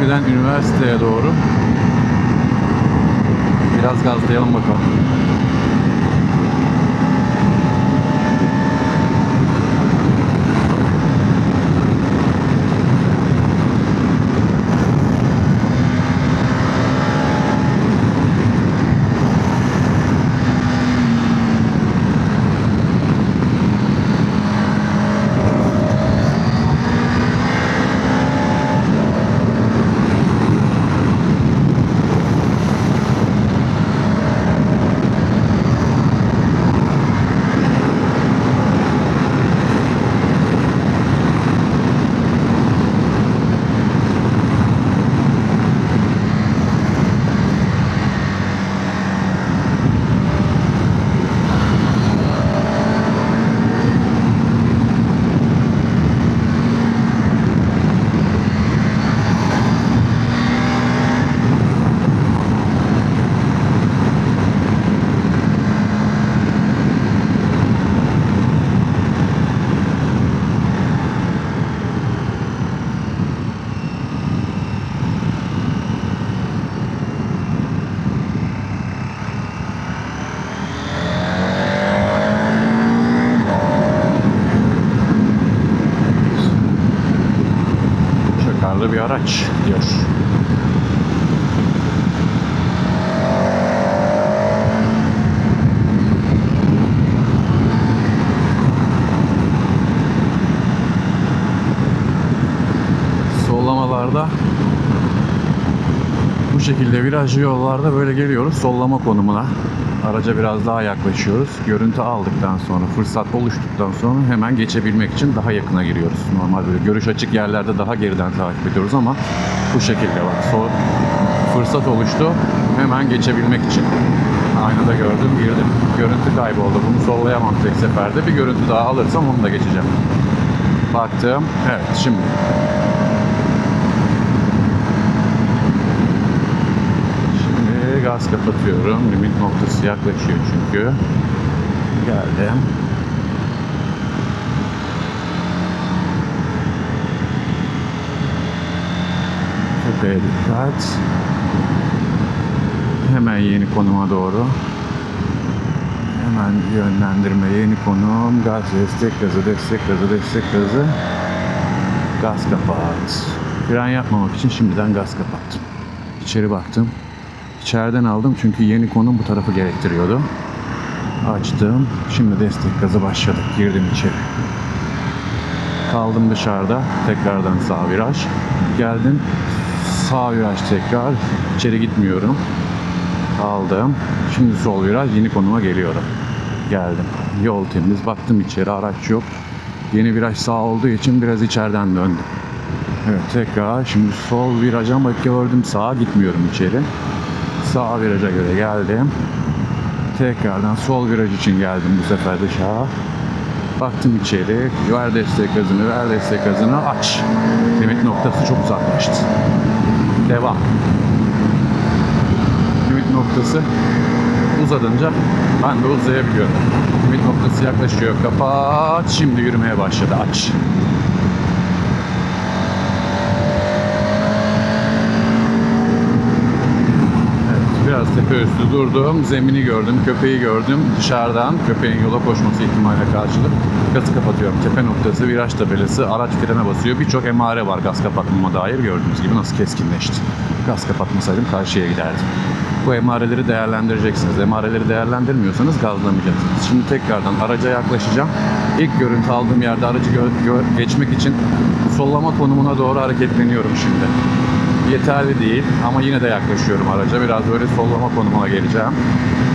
köprüden üniversiteye doğru biraz gazlayalım bakalım. Bir araç diyor. Sollamalarda bu şekilde virajlı yollarda böyle geliyoruz sollama konumuna. Araca biraz daha yaklaşıyoruz. Görüntü aldıktan sonra, fırsat oluştuktan sonra hemen geçebilmek için daha yakına giriyoruz. Normal böyle görüş açık yerlerde daha geriden takip ediyoruz ama bu şekilde bak. Sol, fırsat oluştu. Hemen geçebilmek için. Aynada gördüm, girdim. Görüntü kayboldu. Bunu sollayamam tek seferde. Bir görüntü daha alırsam onu da geçeceğim. Baktım. Evet, şimdi Gaz kapatıyorum. Limit noktası yaklaşıyor çünkü. Geldim. Köpeğe dikkat. Hemen yeni konuma doğru. Hemen yönlendirme yeni konum. Gaz destek gazı, destek gazı, destek gazı. Gaz kapat. Fren yapmamak için şimdiden gaz kapattım. İçeri baktım. İçeriden aldım çünkü yeni konum bu tarafı gerektiriyordu. Açtım. Şimdi destek gazı başladık. Girdim içeri. Kaldım dışarıda. Tekrardan sağ viraj. Geldim. Sağ viraj tekrar. İçeri gitmiyorum. Kaldım. Şimdi sol viraj yeni konuma geliyorum. Geldim. Yol temiz. Baktım içeri araç yok. Yeni viraj sağ olduğu için biraz içeriden döndüm. Evet tekrar şimdi sol viraja ama gördüm sağa gitmiyorum içeri. Sağ viraja göre geldim. Tekrardan sol viraj için geldim bu sefer dışarı. Baktım içeri. Ver destek gazını, ver destek gazını aç. Limit noktası çok uzaklaştı. Devam. Limit noktası uzadınca ben de uzayabiliyorum. Limit noktası yaklaşıyor. Kapat. Şimdi yürümeye başladı. Aç. Tepe üstü durdum. Zemini gördüm, köpeği gördüm. Dışarıdan köpeğin yola koşması ihtimaline karşılık gazı kapatıyorum. Tepe noktası, viraj tabelası, araç frene basıyor. Birçok emare var gaz kapatmama dair. Gördüğünüz gibi nasıl keskinleşti. Gaz kapatmasaydım karşıya giderdim. Bu emareleri değerlendireceksiniz. Emareleri değerlendirmiyorsanız gazlamayacaksınız. Şimdi tekrardan araca yaklaşacağım. İlk görüntü aldığım yerde aracı geçmek için sollama konumuna doğru hareketleniyorum şimdi yeterli değil ama yine de yaklaşıyorum araca. Biraz böyle sollama konumuna geleceğim.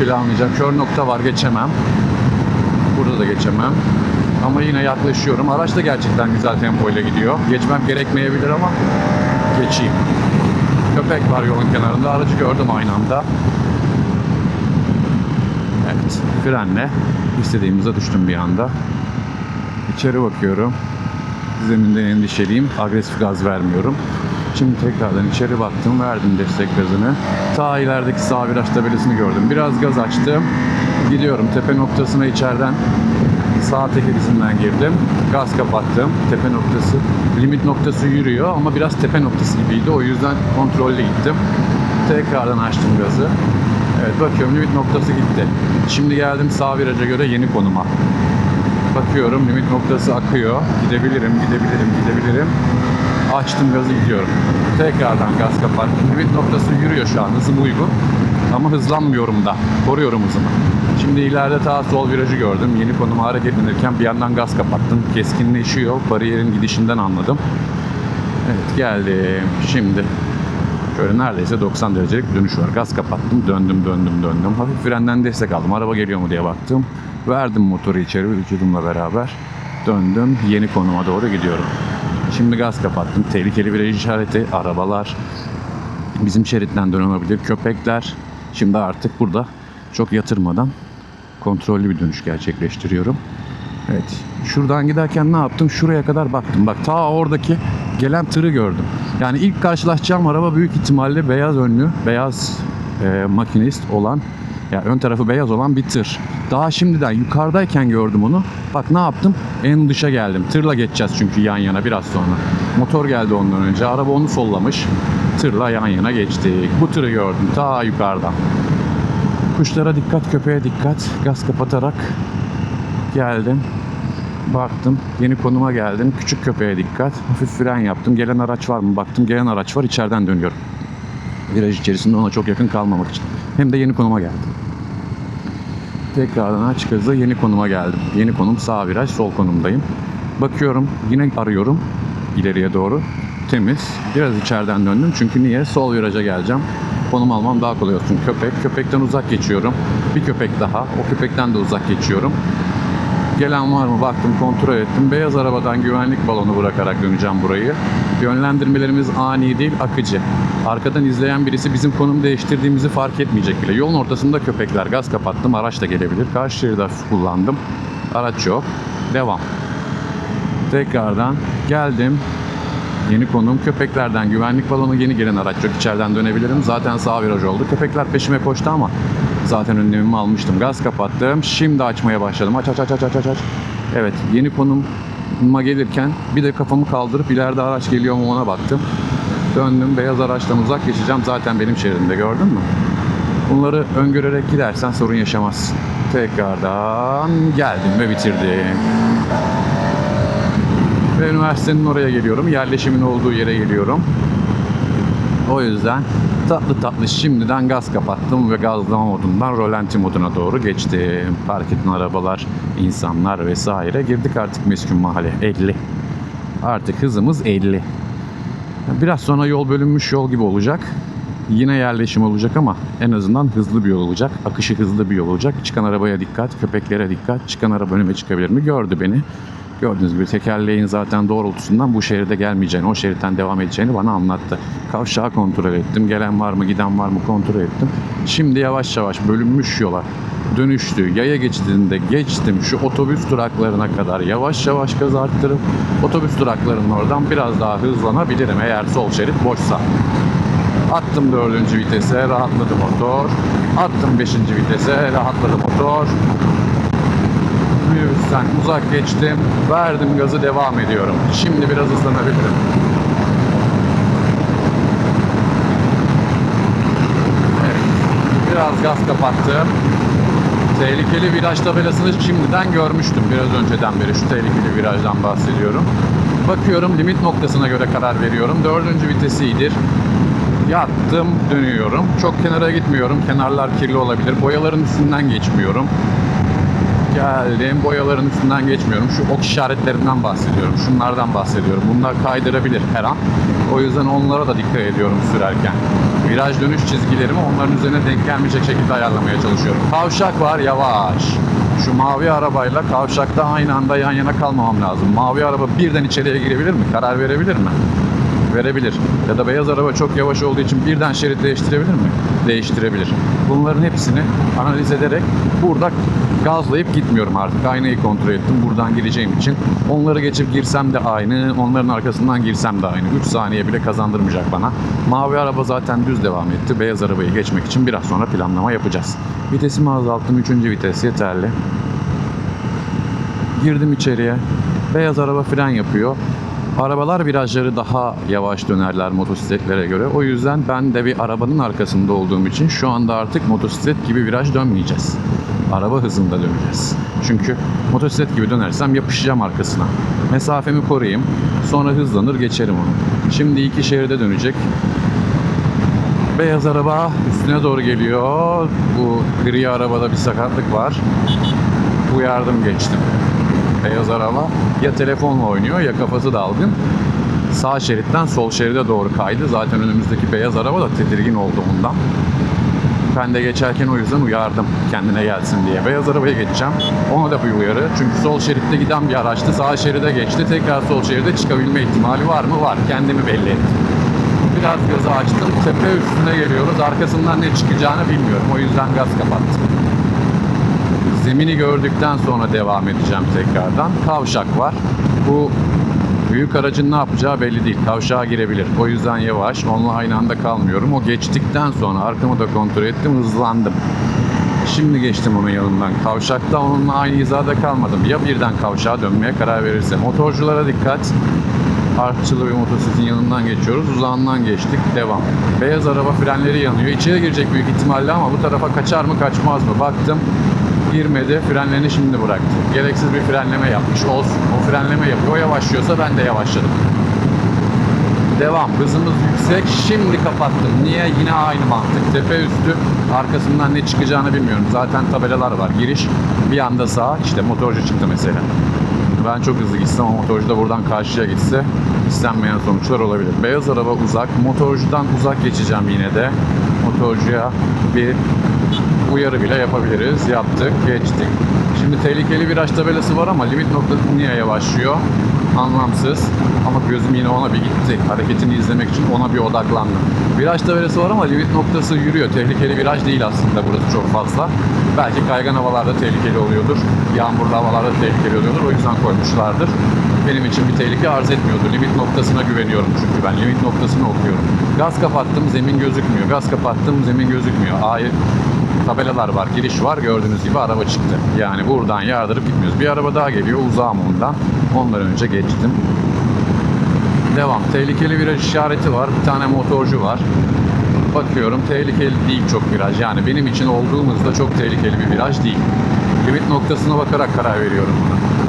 Planlayacağım. Kör nokta var geçemem. Burada da geçemem. Ama yine yaklaşıyorum. Araç da gerçekten güzel tempoyla gidiyor. Geçmem gerekmeyebilir ama geçeyim. Köpek var yolun kenarında. Aracı gördüm aynı anda. Evet. Frenle istediğimize düştüm bir anda. İçeri bakıyorum. Zeminden endişeliyim. Agresif gaz vermiyorum. Şimdi tekrardan içeri baktım. Verdim destek gazını. Ta ilerideki sağ viraj tabelasını gördüm. Biraz gaz açtım. Gidiyorum tepe noktasına içeriden Sağ tekerisinden girdim. Gaz kapattım. Tepe noktası, limit noktası yürüyor ama biraz tepe noktası gibiydi. O yüzden kontrollü gittim. Tekrardan açtım gazı. Evet bakıyorum limit noktası gitti. Şimdi geldim sağ viraja göre yeni konuma. Bakıyorum limit noktası akıyor. Gidebilirim, gidebilirim, gidebilirim. Açtım gazı gidiyorum. Tekrardan gaz kapattım. Limit noktası yürüyor şu an. Hızım uygun. Ama hızlanmıyorum da. Koruyorum hızımı. Şimdi ileride ta sol virajı gördüm. Yeni konuma hareketlenirken bir yandan gaz kapattım. Keskinleşiyor. Bariyerin gidişinden anladım. Evet geldim. Şimdi Şöyle neredeyse 90 derecelik bir dönüş var. Gaz kapattım, döndüm, döndüm, döndüm. Hafif frenden destek aldım. Araba geliyor mu diye baktım. Verdim motoru içeri vücudumla beraber. Döndüm, yeni konuma doğru gidiyorum. Şimdi gaz kapattım. Tehlikeli viraj işareti, arabalar, bizim şeritten dönebilir köpekler. Şimdi artık burada çok yatırmadan kontrollü bir dönüş gerçekleştiriyorum. Evet. Şuradan giderken ne yaptım? Şuraya kadar baktım. Bak ta oradaki gelen tırı gördüm. Yani ilk karşılaşacağım araba büyük ihtimalle beyaz önlü, beyaz e, makinist olan ya ön tarafı beyaz olan bir tır. Daha şimdiden yukarıdayken gördüm onu. Bak ne yaptım? En dışa geldim. Tırla geçeceğiz çünkü yan yana biraz sonra. Motor geldi ondan önce. Araba onu sollamış. Tırla yan yana geçtik. Bu tırı gördüm ta yukarıdan. Kuşlara dikkat, köpeğe dikkat. Gaz kapatarak geldim. Baktım. Yeni konuma geldim. Küçük köpeğe dikkat. Hafif fren yaptım. Gelen araç var mı? Baktım gelen araç var. İçeriden dönüyorum. Viraj içerisinde ona çok yakın kalmamak için. Hem de yeni konuma geldim. Tekrardan aç gazı yeni konuma geldim. Yeni konum sağ viraj, sol konumdayım. Bakıyorum, yine arıyorum ileriye doğru. Temiz. Biraz içeriden döndüm çünkü niye? Sol viraja geleceğim. Konum almam daha kolay olsun. Köpek, köpekten uzak geçiyorum. Bir köpek daha, o köpekten de uzak geçiyorum. Gelen var mı baktım kontrol ettim. Beyaz arabadan güvenlik balonu bırakarak döneceğim burayı. Yönlendirmelerimiz ani değil akıcı. Arkadan izleyen birisi bizim konum değiştirdiğimizi fark etmeyecek bile. Yolun ortasında köpekler gaz kapattım. Araç da gelebilir. Karşı şeridi kullandım. Araç yok. Devam. Tekrardan geldim. Yeni konum köpeklerden güvenlik balonu yeni gelen araç yok. İçeriden dönebilirim. Zaten sağ viraj oldu. Köpekler peşime koştu ama zaten önlemimi almıştım. Gaz kapattım. Şimdi açmaya başladım. Aç aç aç aç aç aç. Evet yeni konuma gelirken bir de kafamı kaldırıp ileride araç geliyor mu ona baktım. Döndüm beyaz araçtan uzak geçeceğim. Zaten benim şeridimde gördün mü? Bunları öngörerek gidersen sorun yaşamazsın. Tekrardan geldim ve bitirdim. Ve üniversitenin oraya geliyorum. Yerleşimin olduğu yere geliyorum. O yüzden tatlı tatlı şimdiden gaz kapattım ve gazlama modundan rolanti moduna doğru geçtim. Park eden arabalar, insanlar vesaire. Girdik artık meskun mahalle 50. Artık hızımız 50. Biraz sonra yol bölünmüş yol gibi olacak. Yine yerleşim olacak ama en azından hızlı bir yol olacak. Akışı hızlı bir yol olacak. Çıkan arabaya dikkat, köpeklere dikkat. Çıkan araba önüme çıkabilir mi? Gördü beni. Gördüğünüz gibi tekerleğin zaten doğrultusundan bu şeride gelmeyeceğini, o şeritten devam edeceğini bana anlattı. Kavşağı kontrol ettim. Gelen var mı, giden var mı kontrol ettim. Şimdi yavaş yavaş bölünmüş yola dönüştü. Yaya geçtiğinde geçtim şu otobüs duraklarına kadar yavaş yavaş gaz arttırıp otobüs duraklarının oradan biraz daha hızlanabilirim eğer sol şerit boşsa. Attım dördüncü vitese, rahatladı motor. Attım beşinci vitese, rahatladı motor. Minibüsten uzak geçtim. Verdim gazı devam ediyorum. Şimdi biraz hızlanabilirim. Evet. Biraz gaz kapattım. Tehlikeli viraj tabelasını şimdiden görmüştüm biraz önceden beri. Şu tehlikeli virajdan bahsediyorum. Bakıyorum limit noktasına göre karar veriyorum. Dördüncü vitesidir. Yattım, dönüyorum. Çok kenara gitmiyorum. Kenarlar kirli olabilir. Boyaların üstünden geçmiyorum. Geldim. Boyaların üstünden geçmiyorum. Şu ok işaretlerinden bahsediyorum. Şunlardan bahsediyorum. Bunlar kaydırabilir her an. O yüzden onlara da dikkat ediyorum sürerken. Viraj dönüş çizgilerimi onların üzerine denk gelmeyecek şekilde ayarlamaya çalışıyorum. Kavşak var yavaş. Şu mavi arabayla kavşakta aynı anda yan yana kalmamam lazım. Mavi araba birden içeriye girebilir mi? Karar verebilir mi? verebilir. Ya da beyaz araba çok yavaş olduğu için birden şerit değiştirebilir mi? Değiştirebilir. Bunların hepsini analiz ederek burada gazlayıp gitmiyorum artık. Aynayı kontrol ettim buradan gireceğim için. Onları geçip girsem de aynı, onların arkasından girsem de aynı. 3 saniye bile kazandırmayacak bana. Mavi araba zaten düz devam etti. Beyaz arabayı geçmek için biraz sonra planlama yapacağız. Vitesimi azalttım. 3. vites yeterli. Girdim içeriye. Beyaz araba fren yapıyor. Arabalar virajları daha yavaş dönerler motosikletlere göre. O yüzden ben de bir arabanın arkasında olduğum için şu anda artık motosiklet gibi viraj dönmeyeceğiz. Araba hızında döneceğiz. Çünkü motosiklet gibi dönersem yapışacağım arkasına. Mesafemi koruyayım. Sonra hızlanır geçerim onu. Şimdi iki şeride dönecek. Beyaz araba üstüne doğru geliyor. Bu gri arabada bir sakatlık var. Uyardım geçtim. Beyaz araba ya telefonla oynuyor ya kafası dalgın. Sağ şeritten sol şeride doğru kaydı. Zaten önümüzdeki beyaz araba da tedirgin oldu ondan. Ben de geçerken o yüzden uyardım kendine gelsin diye. Beyaz arabaya geçeceğim. Ona da bir uyarı. Çünkü sol şeritte giden bir araçtı. Sağ şeride geçti. Tekrar sol şeride çıkabilme ihtimali var mı? Var. Kendimi belli ettim. Biraz gazı açtım. Tepe üstüne geliyoruz. Arkasından ne çıkacağını bilmiyorum. O yüzden gaz kapattım. Zemini gördükten sonra devam edeceğim tekrardan. Kavşak var. Bu büyük aracın ne yapacağı belli değil. Kavşağa girebilir. O yüzden yavaş. Onunla aynı anda kalmıyorum. O geçtikten sonra arkamı da kontrol ettim. Hızlandım. Şimdi geçtim onun yanından. Kavşakta onunla aynı hizada kalmadım. Ya birden kavşağa dönmeye karar verirse. Motorculara dikkat. Artçılı bir motosikletin yanından geçiyoruz. Uzağından geçtik. Devam. Beyaz araba frenleri yanıyor. İçeri girecek büyük ihtimalle ama bu tarafa kaçar mı kaçmaz mı? Baktım girmedi. Frenlerini şimdi bıraktı. Gereksiz bir frenleme yapmış. Olsun. O frenleme yapıyor. O yavaşlıyorsa ben de yavaşladım. Devam. Hızımız yüksek. Şimdi kapattım. Niye? Yine aynı mantık. Tepe üstü. Arkasından ne çıkacağını bilmiyorum. Zaten tabelalar var. Giriş bir anda sağa. İşte motorcu çıktı mesela. Ben çok hızlı gitsem ama motorcu da buradan karşıya gitse istenmeyen sonuçlar olabilir. Beyaz araba uzak. Motorcudan uzak geçeceğim yine de. Motorcuya bir uyarı bile yapabiliriz. Yaptık, geçtik. Şimdi tehlikeli viraj tabelası var ama limit noktası niye yavaşlıyor? Anlamsız. Ama gözüm yine ona bir gitti. Hareketini izlemek için ona bir odaklandım. Viraj tabelası var ama limit noktası yürüyor. Tehlikeli viraj değil aslında burası çok fazla. Belki kaygan havalarda tehlikeli oluyordur. Yağmurlu havalarda tehlikeli oluyordur. O yüzden koymuşlardır. Benim için bir tehlike arz etmiyordu. Limit noktasına güveniyorum çünkü ben. Limit noktasını okuyorum. Gaz kapattım, zemin gözükmüyor. Gaz kapattım, zemin gözükmüyor. Hayır, tabelalar var, giriş var. Gördüğünüz gibi araba çıktı. Yani buradan yardırıp gitmiyoruz. Bir araba daha geliyor, uzağım ondan. Ondan önce geçtim. Devam. Tehlikeli viraj işareti var. Bir tane motorcu var. Bakıyorum tehlikeli değil çok viraj. Yani benim için olduğum hızda çok tehlikeli bir viraj değil. Limit noktasına bakarak karar veriyorum buna.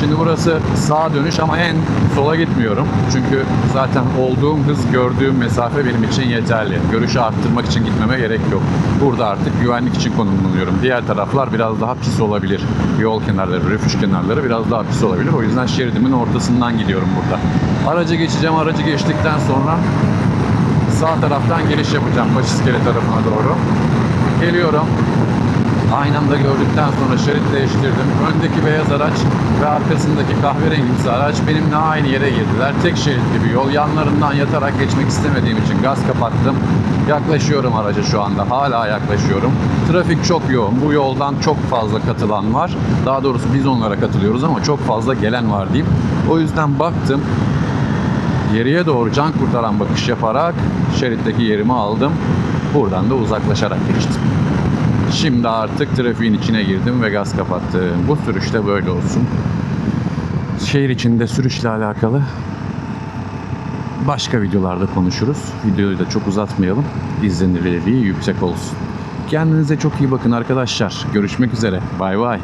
Şimdi burası sağa dönüş ama en sola gitmiyorum. Çünkü zaten olduğum hız gördüğüm mesafe benim için yeterli. Görüşü arttırmak için gitmeme gerek yok. Burada artık güvenlik için konumlanıyorum. Diğer taraflar biraz daha pis olabilir. Yol kenarları, refüj kenarları biraz daha pis olabilir. O yüzden şeridimin ortasından gidiyorum burada. Aracı geçeceğim. Aracı geçtikten sonra sağ taraftan giriş yapacağım Paçiskele tarafına doğru. Geliyorum. Aynı anda gördükten sonra şerit değiştirdim. Öndeki beyaz araç ve arkasındaki kahverengimsi araç benimle aynı yere girdiler. Tek şeritli bir yol. Yanlarından yatarak geçmek istemediğim için gaz kapattım. Yaklaşıyorum araca şu anda. Hala yaklaşıyorum. Trafik çok yoğun. Bu yoldan çok fazla katılan var. Daha doğrusu biz onlara katılıyoruz ama çok fazla gelen var diyeyim. O yüzden baktım. Geriye doğru can kurtaran bakış yaparak şeritteki yerimi aldım. Buradan da uzaklaşarak geçtim. Şimdi artık trafiğin içine girdim ve gaz kapattım. Bu sürüşte böyle olsun. Şehir içinde sürüşle alakalı başka videolarda konuşuruz. Videoyu da çok uzatmayalım. İzlenirliği yüksek olsun. Kendinize çok iyi bakın arkadaşlar. Görüşmek üzere. Bay bay.